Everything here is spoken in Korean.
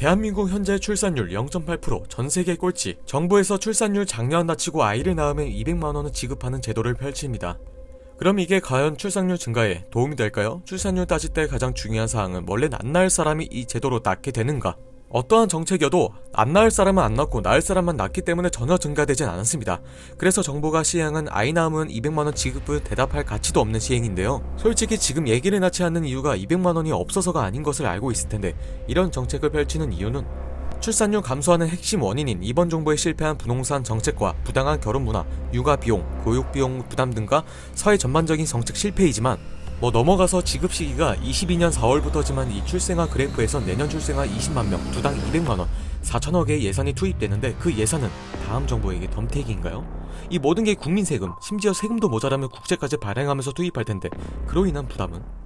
대한민국 현재 출산율 0.8%, 전 세계 꼴찌. 정부에서 출산율 작년 낮추고 아이를 낳으면 200만 원을 지급하는 제도를 펼칩니다. 그럼 이게 과연 출산율 증가에 도움이 될까요? 출산율 따질 때 가장 중요한 사항은 원래는 안 낳을 사람이 이 제도로 낳게 되는가? 어떠한 정책이어도 안 낳을 사람은 안 낳고 낳을 사람만 낳기 때문에 전혀 증가되진 않았습니다. 그래서 정부가 시행한 아이 낳으면 200만원 지급을 대답할 가치도 없는 시행인데요. 솔직히 지금 얘기를 낳지 않는 이유가 200만원이 없어서가 아닌 것을 알고 있을 텐데 이런 정책을 펼치는 이유는 출산율 감소하는 핵심 원인인 이번 정부의 실패한 부동산 정책과 부당한 결혼 문화, 육아 비용, 교육 비용 부담 등과 사회 전반적인 정책 실패이지만 뭐 넘어가서 지급 시기가 22년 4월부터지만 이 출생아 그래프에선 내년 출생아 20만 명, 두당 200만 원, 4천억의 예산이 투입되는데 그 예산은 다음 정부에게 덤태기인가요? 이 모든 게 국민 세금, 심지어 세금도 모자라면 국채까지 발행하면서 투입할 텐데 그로 인한 부담은